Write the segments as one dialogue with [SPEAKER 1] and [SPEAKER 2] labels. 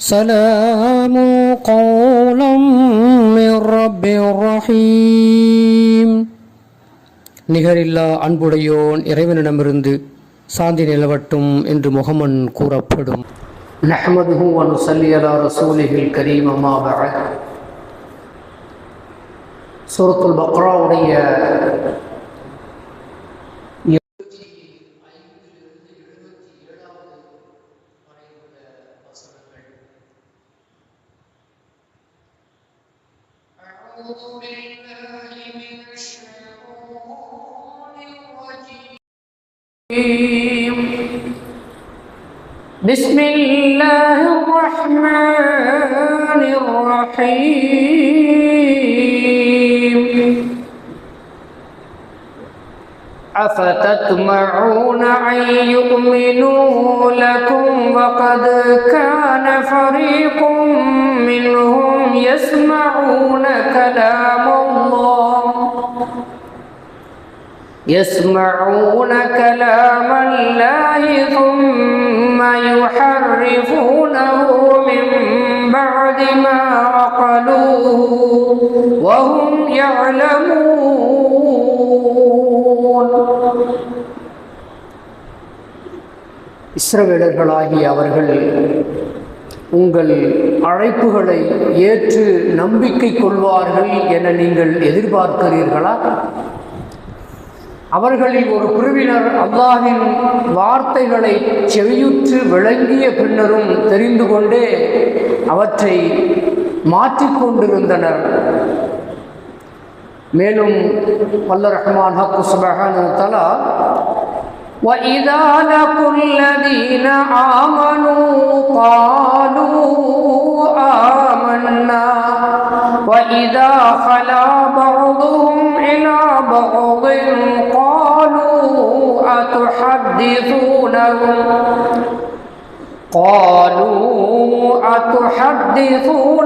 [SPEAKER 1] سلام قولا من رب رحيم நிகரில்லா அன்புடையோன் இறைவனிடமிருந்து சாந்தி நிலவட்டும் என்று முகமன் கூறப்படும் நஹ்மதுஹு வ நுஸல்லி அலா ரசூலிஹில் கரீம் அம்மா பஅத் சூரத்துல் பக்ராவுடைய
[SPEAKER 2] بسم الله الرحمن الرحيم. أفتطمعون أن يؤمنوا لكم وقد كان فريق منهم يسمعون كلام الله. يسمعون كلام الله ثم يحرفونه من بعد ما عقلوه وهم يعلمون
[SPEAKER 1] இஸ்ரவேலர்களாகிய அவர்கள் உங்கள் அழைப்புகளை ஏற்று நம்பிக்கை கொள்வார்கள் என நீங்கள் எதிர்பார்க்கிறீர்களா அவர்களில் ஒரு பிரிவினர் அல்லாஹின் வார்த்தைகளை செவியுற்று விளங்கிய பின்னரும் தெரிந்து கொண்டே அவற்றை மாற்றிக்கொண்டிருந்தனர் மேலும் வல்ல ரஹ்மான் ஹக்கு சுபஹானு தலா
[SPEAKER 2] وإذا لقوا الذين آمنوا قالوا آمنا وإذا خلا بعضهم إلى بعض قالوا أتحدثونهم؟ قالوا أتحدثونهم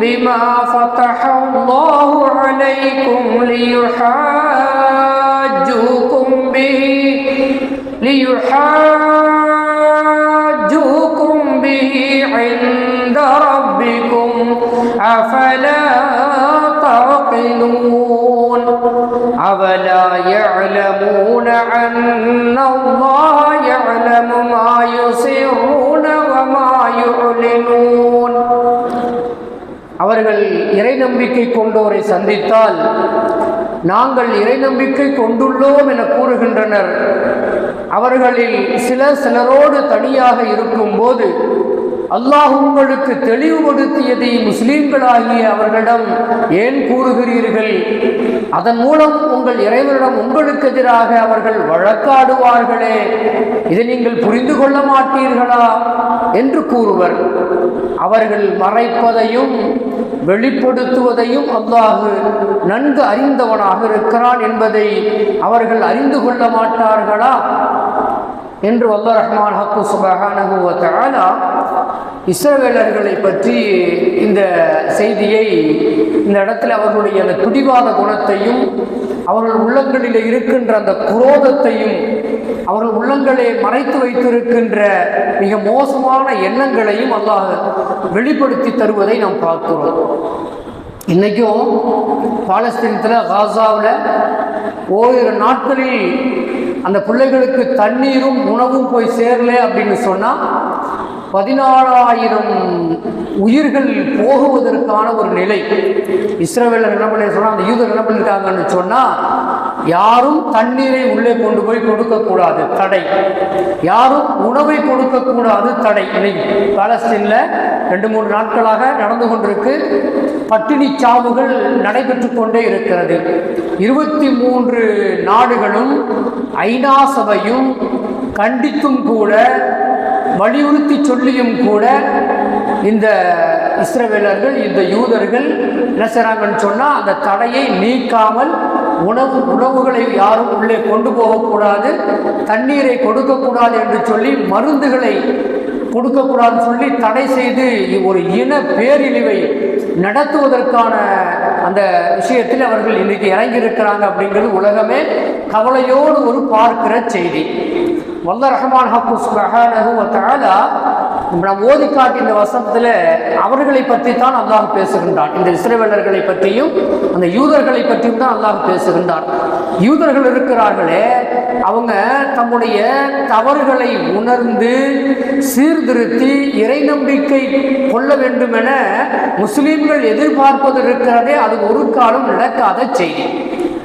[SPEAKER 2] بما فتح الله عليكم ليحاجوكم به ليحاجوكم
[SPEAKER 1] நீங்கள் இறை நம்பிக்கை கொண்டோரை சந்தித்தால் நாங்கள் இறை நம்பிக்கை கொண்டுள்ளோம் என கூறுகின்றனர். அவர்களில் சிலர் சிலரோடு தனியாக இருக்கும்போது அல்லாஹ் உங்களுக்கு தெளிவுபடுத்தியதை முஸ்லீம்களாகிய அவர்களிடம் ஏன் கூறுகிறீர்கள்? அதன் மூலம் உங்கள் இறைவனிடம் உங்களுக்கு எதிராக அவர்கள் வழக்காடுவார்களே. இதை நீங்கள் புரிந்து கொள்ள மாட்டீர்களா? என்று கூறுவர். அவர்கள் மறைப்பதையும் வெளிப்படுத்துவதையும் அல்லாஹு நன்கு அறிந்தவனாக இருக்கிறான் என்பதை அவர்கள் அறிந்து கொள்ள மாட்டார்களா? என்று வல்ல ரஹ்மான் ஹக்கு சுபஹானஹு இஸ்ரவேலர்களை பற்றி இந்த செய்தியை இந்த இடத்துல அவர்களுடைய அந்த துடிவாத குணத்தையும் அவர்கள் உள்ளங்களில் இருக்கின்ற அந்த குரோதத்தையும் அவர்கள் உள்ளங்களை மறைத்து வைத்திருக்கின்ற மிக மோசமான எண்ணங்களையும் அல்லாஹ் வெளிப்படுத்தி தருவதை நாம் பார்க்கிறோம். இன்றைக்கும் பாலஸ்தீனத்தில் காசாவில் ஓரிரு நாட்களில் அந்த பிள்ளைகளுக்கு தண்ணீரும் உணவும் போய் சேரல அப்படின்னு சொன்னால் பதினாலாயிரம் உயிர்கள் போகுவதற்கான ஒரு நிலை. இஸ்ரேலர் என்ன பண்ணி சொன்னால் அந்த யூதர் என்ன பண்ணியிருக்காங்கன்னு சொன்னால் யாரும் தண்ணீரை உள்ளே கொண்டு போய் கொடுக்கக்கூடாது தடை. யாரும் உணவை கொடுக்கக்கூடாது தடை. இன்னைக்கு பாலஸ்தீனில் ரெண்டு மூணு நாட்களாக நடந்து கொண்டிருக்கு. பட்டினி சாவுகள் நடைபெற்று கொண்டே இருக்கிறது. இருபத்தி மூன்று நாடுகளும் ஐநா சபையும் கண்டித்தும் கூட வலியுறுத்தி சொல்லியும் கூட இந்த இஸ்ரவேலர்கள் இந்த யூதர்கள் என்ன செய்கிறாங்கன்னு சொன்னால் அந்த தடையை நீக்காமல் உணவு உணவுகளை யாரும் உள்ளே கொண்டு போகக்கூடாது தண்ணீரை கொடுக்கக்கூடாது என்று சொல்லி மருந்துகளை கொடுக்கக்கூடாதுன்னு சொல்லி தடை செய்து ஒரு இன பேரிழிவை நடத்துவதற்கான அந்த விஷயத்தில் அவர்கள் இன்றைக்கு இறங்கியிருக்கிறாங்க அப்படிங்கிறது உலகமே கவலையோடு ஒரு பார்க்கிற செய்தி. வல்ல ரஹ்மான் ஹக்கு சுப்ஹானஹு நாம் ஓதி காட்டிய இந்த வசனத்துல அவர்களை பற்றி தான் அல்லாஹ் பேசுகின்றான். இந்த இஸ்ரேவேலர்களை பற்றியும் அந்த யூதர்களை பற்றியும் தான் அல்லாஹ் பேசுகின்றான். யூதர்கள் இருக்கிறார்களே அவங்க தம்முடைய தவறுகளை உணர்ந்து சீர்திருத்தி இறை நம்பிக்கை கொள்ள வேண்டும் என முஸ்லீம்கள் எதிர்பார்ப்பது இருக்கிறதே அது ஒரு காலம் நடக்காத செய்தி.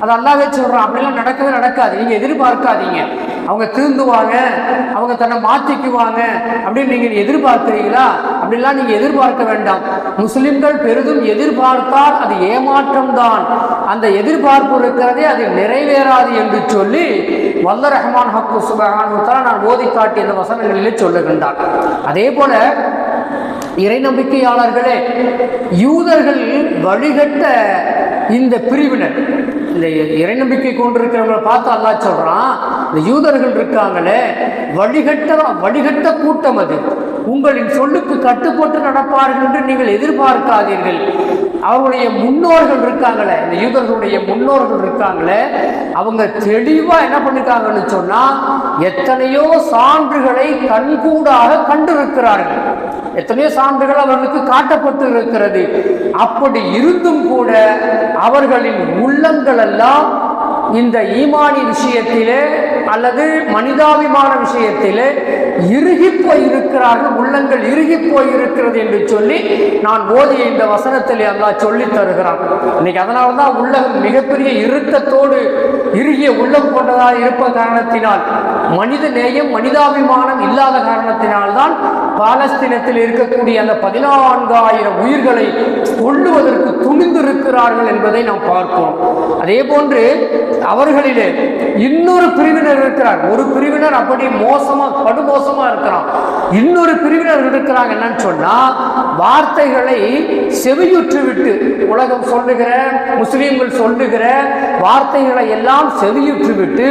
[SPEAKER 1] அது அல்லாவே சொல்றான் அப்படிலாம் நடக்கவே நடக்காது. நீங்கள் எதிர்பார்க்காதீங்க. அவங்க திருந்துவாங்க அவங்க தன்னை மாற்றிக்குவாங்க அப்படின்னு நீங்கள் எதிர்பார்க்கிறீங்களா? அப்படிலாம் நீங்கள் எதிர்பார்க்க வேண்டாம். முஸ்லிம்கள் பெரிதும் எதிர்பார்த்தால் அது ஏமாற்றம்தான். அந்த எதிர்பார்ப்பு இருக்கிறதே அது நிறைவேறாது என்று சொல்லி வல்ல ரஹ்மான் ஹக்கு சுபஹானுத்தால நான் ஓதி காட்டி இந்த வசனங்களிலே சொல்லுகின்றார் அதே போல இறை நம்பிக்கையாளர்களே யூதர்கள் வழிகட்ட இந்த பிரிவினர். இந்த இறை நம்பிக்கை கொண்டிருக்கிறவங்களை பார்த்து அல்லா சொல்றான் இந்த யூதர்கள் இருக்காங்களே வழிகட்ட வழிகட்ட கூட்டம் அது. உங்களின் சொல்லுக்கு கட்டுப்பட்டு நடப்பார்கள் என்று நீங்கள் எதிர்பார்க்காதீர்கள். அவருடைய முன்னோர்கள் இருக்காங்களே இந்த யூதர்களுடைய முன்னோர்கள் இருக்காங்களே அவங்க தெளிவா என்ன பண்ணிருக்காங்கன்னு சொன்னா எத்தனையோ சான்றுகளை கண்கூடாக கண்டிருக்கிறார்கள். எத்தனையோ சான்றுகள் அவர்களுக்கு காட்டப்பட்டு இருக்கிறது அப்படி இருந்தும் கூட அவர்களின் உள்ளங்கள் எல்லாம் இந்த ஈமானி விஷயத்திலே அல்லது மனிதாபிமான விஷயத்திலே இறுகி போயிருக்கிறார்கள் உள்ளங்கள் இறுகி போய் இருக்கிறது என்று சொல்லி நான் ஓதிய இந்த வசனத்திலே அல்லா சொல்லி தருகிறான். இன்னைக்கு அதனால தான் மிகப்பெரிய இருத்தத்தோடு இறுகிய உள்ளம் கொண்டதாக இருப்ப காரணத்தினால் மனித நேயம் மனிதாபிமானம் இல்லாத காரணத்தினால்தான் பாலஸ்தீனத்தில் இருக்கக்கூடிய அந்த பதினான்காயிரம் உயிர்களை கொள்ளுவதற்கு துணிந்திருக்கிறார்கள் என்பதை நாம் பார்க்கிறோம் அதே போன்று அவர்களிலே இன்னொரு பிரிவினர் இருக்கிறார். ஒரு பிரிவினர் அப்படி மோசமா படுமோசமா இருக்கிறான். இன்னொரு பிரிவினர் இருக்கிறாங்க என்னன்னு சொன்னா வார்த்தைகளை செவியுற்று விட்டு உலகம் சொல்லுகிற முஸ்லீம்கள் சொல்லுகிற வார்த்தைகளை எல்லாம் செவியுற்று விட்டு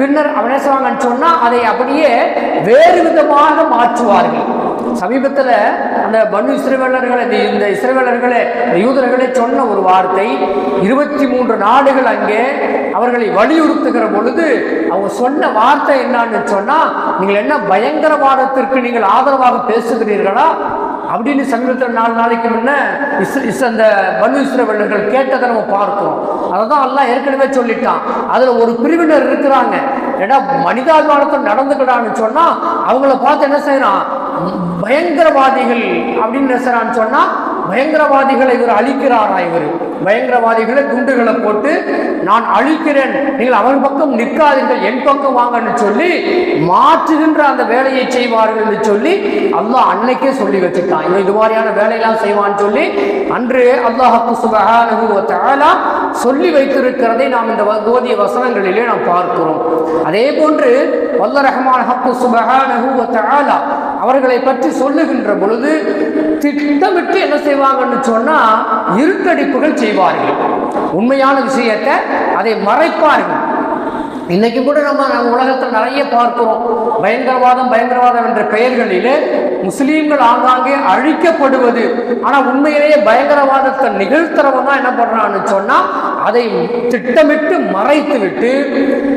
[SPEAKER 1] பின்னர் அவன் என்ன சொன்னா அதை அப்படியே வேறு விதமாக மாற்றுவார்கள். சமீபத்தில் அந்த பனு இஸ்ரவேலர்கள் இந்த இந்த இஸ்ரவேலர்களே யூதர்களே சொன்ன ஒரு வார்த்தை இருபத்தி மூன்று நாடுகள் அங்கே அவர்களை வலியுறுத்துகிற பொழுது அவங்க சொன்ன வார்த்தை என்னன்னு சொன்னால் நீங்கள் என்ன பயங்கரவாதத்திற்கு நீங்கள் ஆதரவாக பேசுகிறீர்களா? அப்படின்னு சமீபத்தில் நாலு நாளைக்கு முன்னே இஸ் இஸ் அந்த பனு இஸ்ரவேலர்கள் கேட்டதை நம்ம பார்க்கிறோம் அதை தான் எல்லாம் ஏற்கனவே சொல்லிட்டான். அதில் ஒரு பிரிவினர் இருக்கிறாங்க. ஏன்னா மனிதாபிமானத்தில் நடந்துக்கிறான்னு சொன்னால் அவங்கள பார்த்து என்ன செய்யறான்? பயங்கரவாதிகள் அப்படின்னு என்ன செய்யறான்னு சொன்னால் பயங்கரவாதிகளை இவர் அழிக்கிறாரா இவர்? பயங்கரவாதிகளை குண்டுகளை போட்டு நான் அழிக்கிறேன். நீங்கள் அவன் பக்கம் நிற்காதீர்கள். என் பக்கம் வாங்கன்னு சொல்லி மாற்றுகின்ற அந்த வேலையை செய்வார்கள் என்று சொல்லி அல்லாஹ் அன்னைக்கே சொல்லி வச்சுட்டான். இவன் இது மாதிரியான வேலையெல்லாம் செய்வான்னு சொல்லி அன்று அல்லாஹ் சுபஹானஹு சொல்லி வைத்திருக்கிறதை நாம் இந்த வ- ஓதிய வசனங்களிலே நாம் பார்க்கிறோம். அதே போன்று வல்ல ரஹ்மான் ஹக்கு சுபஹானஹு வ அவர்களை பற்றி சொல்லுகின்ற பொழுது திட்டமிட்டு என்ன செய்வாங்கன்னு சொன்னா இருட்டடிப்புகள் செய்வார்கள். உண்மையான விஷயத்தை அதை மறைப்பார்கள். இன்னைக்கு கூட நம்ம நம்ம உலகத்தில் நிறைய பார்க்கிறோம். பயங்கரவாதம் பயங்கரவாதம் என்ற பெயர்களிலே முஸ்லீம்கள் ஆங்காங்கே அழிக்கப்படுவது. ஆனா உண்மையிலேயே பயங்கரவாதத்தை நிகழ்த்துறவன் தான் என்ன பண்றான்னு சொன்னா அதை திட்டமிட்டு மறைத்து விட்டு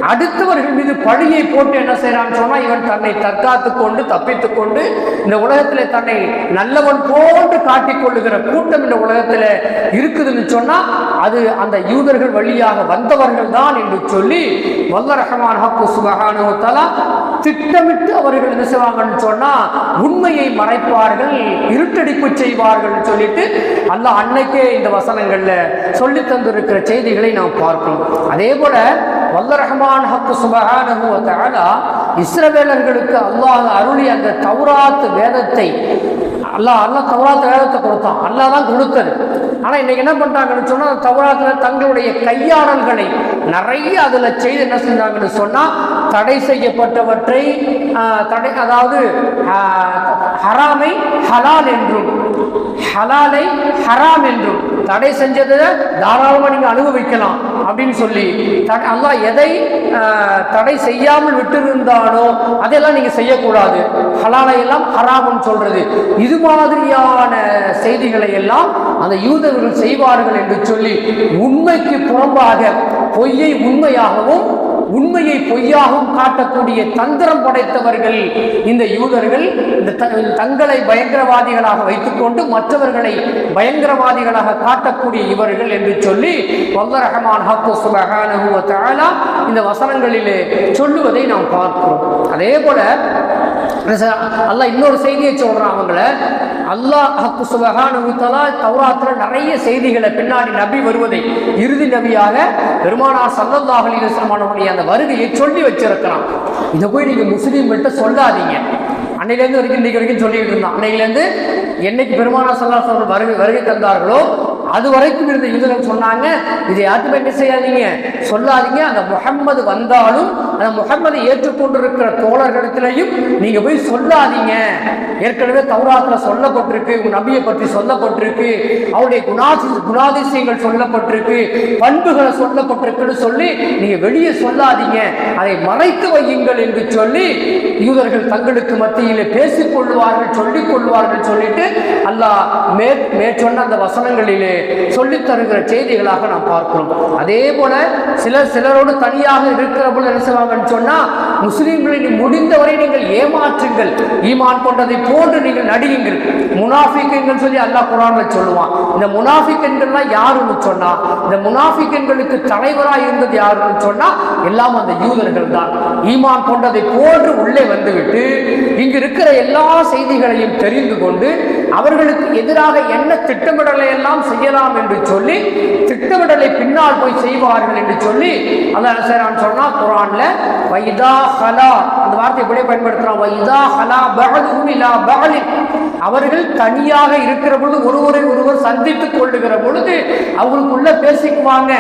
[SPEAKER 1] அடுத்தவர்கள் மீது பழியை போட்டு என்ன செய்யறான்னு சொன்னா இவன் தன்னை தற்காத்து கொண்டு தப்பித்து கொண்டு இந்த உலகத்திலே தன்னை நல்லவன் போன்று காட்டிக் கொள்ளுகிற கூட்டம் இந்த உலகத்துல இருக்குதுன்னு சொன்னா அது அந்த யூதர்கள் வழியாக வந்தவர்கள் தான் என்று சொல்லி வல்ல ரஹ்மான் ஹக்கு திட்டமிட்டு அவர்கள் என்ன செய்வாங்கன்னு சொன்னா உண்மையை மறைப்பார்கள் இருட்டடிப்பு செய்வார்கள் சொல்லிட்டு அல்ல அன்னைக்கே இந்த வசனங்கள்ல சொல்லி தந்திருக்கிற செய்திகளை நாம் பார்க்கணும். அதே போல வல்ல ரஹ்மான் ஹக்கு சுபஹானஹு இஸ்ரவேலர்களுக்கு அல்லாஹ் அருளி அந்த தௌராத் வேதத்தை அல்லாஹ் அல்லாஹ் தௌராத் வேதத்தை கொடுத்தான். அல்லாஹ் தான் கொடுத்தது. ஆனால் இன்னைக்கு என்ன பண்ணுறாங்கன்னு சொன்னால் அந்த தௌராத்தில் தங்களுடைய கையாடல்களை நிறைய அதில் செய்து என்ன செஞ்சாங்கன்னு சொன்னால் தடை செய்யப்பட்டவற்றை தடை அதாவது ஹராமை ஹலால் என்றும் ஹலாலை ஹராம் என்றும் தடை செஞ்சதை தாராளமாக நீங்கள் அனுபவிக்கலாம். அப்படின்னு சொல்லி. த- அல்லாஹ் எதை தடை செய்யாமல் விட்டிருந்தானோ அதெல்லாம் நீங்கள் செய்யக்கூடாது. ஹலாலை எல்லாம் ஹராம்னு சொல்றது. இது மாதிரியான செய்திகளை எல்லாம் அந்த யூதர்கள் செய்வார்கள் என்று சொல்லி உண்மைக்கு புறம்பாக பொய்யை உண்மையாகவும் உண்மையை பொய்யாகவும் காட்டக்கூடிய தந்திரம் படைத்தவர்கள் இந்த யூதர்கள். இந்த த- தங்களை பயங்கரவாதிகளாக வைத்துக்கொண்டு மற்றவர்களை பயங்கரவாதிகளாக காட்டக்கூடிய இவர்கள் என்று சொல்லி வல்ல ரஹமான் இந்த வசனங்களிலே சொல்லுவதை நாம் பார்க்கிறோம். அதே போல அல்ல இன்னொரு செய்தியை சொல்றான் அவங்கள. அல்லாஹ் ஹக்கு சுபஹானஹு தஆலா தௌராத்துல நிறைய செய்திகளை பின்னாடி நபி வருவதை இறுதி நபியாக பெருமானார் ஸல்லல்லாஹு அலைஹி அந்த வருகையை சொல்லி வச்சிருக்கிறான். இதை போய் நீங்க முஸ்லீம்கிட்ட சொல்லாதீங்க. அன்னையிலேருந்து வரைக்கும் இன்னைக்கு வரைக்கும் சொல்லிட்டு இருந்தான். அன்னையிலேருந்து என்னைக்கு பெருமானா சல்லா சொல்ற வருகை வருகை தந்தார்களோ அது வரைக்கும் இருந்த யூதர்கள் சொன்னாங்க இதை யாருமே என்ன செய்யாதீங்க? சொல்லாதீங்க. அந்த முகம்மது வந்தாலும் அந்த முகம்மதை ஏற்றுக்கொண்டிருக்கிற தோழர்களிடத்திலையும் நீங்க போய் சொல்லாதீங்க. ஏற்கனவே தௌராத்துல சொல்லப்பட்டிருக்கு உங்க நபியை பற்றி சொல்லப்பட்டிருக்கு அவருடைய குணாதி குணாதிசயங்கள் சொல்லப்பட்டிருக்கு பண்புகளை சொல்லப்பட்டிருக்குன்னு சொல்லி நீங்க வெளியே சொல்லாதீங்க. அதை மறைத்து வையுங்கள் என்று சொல்லி யூதர்கள் தங்களுக்கு மத்தியில் பேசிக் கொள்வார்கள் சொல்லிக் கொள்வார்கள் சொல்லிட்டு அல்லாஹ் மே மேற்சொன்ன அந்த வசனங்களிலே சொல்லித் தருகிற செய்திகளாக நாம் பார்க்கிறோம். அதே போல சிலர் சிலரோடு தனியாக இருக்கிற போல என்ன செய்வாங்கன்னு சொன்னா முஸ்லீம்களின் முடிந்தவரை நீங்கள் ஏமாற்றுங்கள். ஈமான் கொண்டதை போன்று நீங்கள் நடியுங்கள் முனாஃபிக்குங்கள் சொல்லி அல்லாஹ் குரான்ல சொல்லுவான். இந்த முனாஃபிக்கன்கள்லாம் யாருன்னு சொன்னா இந்த முனாஃபிக்கன்களுக்கு தலைவராக இருந்தது யாருன்னு சொன்னா எல்லாம் அந்த யூதர்கள் தான். ஈமான் கொண்டதை போன்று உள்ளே வந்துவிட்டு இங்கு இருக்கிற எல்லா செய்திகளையும் தெரிந்து கொண்டு அவர்களுக்கு எதிராக என்ன திட்டமிடலை எல்லாம் செய்யலாம் என்று சொல்லி திட்டமிடலை பின்னால் போய் செய்வார்கள் என்று சொல்லி அதான் என்ன சொன்னா குரான்ல வைதா ஹலா அந்த வார்த்தை எப்படி பயன்படுத்துறான். வைதா ஹலா பஅதுஹும் இலா பஅலின் அவர்கள் தனியாக இருக்கிற பொழுது ஒருவரை ஒருவர் சந்தித்துக் கொள்ளுகிற பொழுது அவங்களுக்குள்ள பேசிக்குவாங்க.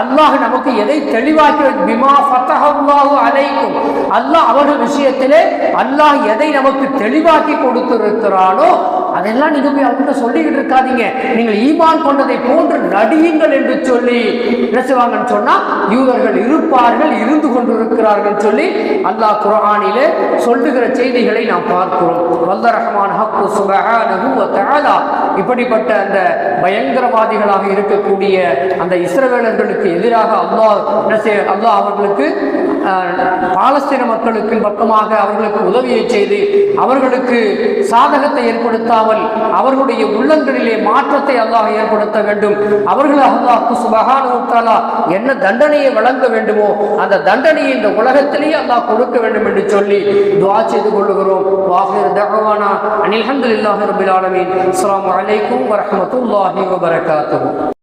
[SPEAKER 1] அல்லாஹ் நமக்கு எதை தெளிவாக்கி பிமா ஃபத்தஹல்லாஹு அலைக்கும் அல்லாஹ் அவர்கள் விஷயத்திலே அல்லாஹ் எதை நமக்கு தெளிவாக்கி கொடுத்திருக்கிறானோ அதெல்லாம் நீங்க போய் அவங்கள்ட்ட சொல்லிக்கிட்டு இருக்காதீங்க. நீங்கள் ஈமான் கொண்டதை போன்று நடியுங்கள் என்று சொல்லி என்ன செய்வாங்கன்னு சொன்னா யூதர்கள் இருப்பார்கள் இருந்து கொண்டிருக்கிறார்கள் சொல்லி அல்லாஹ் குரானிலே சொல்லுகிற செய்திகளை நாம் பார்க்கிறோம். வல்ல ரஹ்மான் ஹக்கு சுபஹானஹு வ தஆலா. இப்படிப்பட்ட அந்த பயங்கரவாதிகளாக இருக்கக்கூடிய அந்த இஸ்ரவேலர்களுக்கு எதிராக அல்லாஹ் என்ன செய்ய அல்லாஹ் அவர்களுக்கு பாலஸ்தீன மக்களுக்கு பக்கமாக அவர்களுக்கு உதவியை செய்து அவர்களுக்கு சாதகத்தை ஏற்படுத்தாமல் அவர்களுடைய உள்ளங்களிலே மாற்றத்தை அல்லாஹ் ஏற்படுத்த வேண்டும். அவர்கள் அல்லாஹ்க்கு சுபகானுத்தாலா என்ன தண்டனையை வழங்க வேண்டுமோ அந்த தண்டனையை இந்த உலகத்திலேயே அல்லாஹ் கொடுக்க வேண்டும் என்று சொல்லி துவா செய்து கொள்ளுகிறோம். வாஹிர் தஅவானா அனில் ஹம்துலில்லாஹி ரப்பில் ஆலமீன் அஸ்ஸலாமு அலைக்கும் வரஹ்மத்துல்லாஹி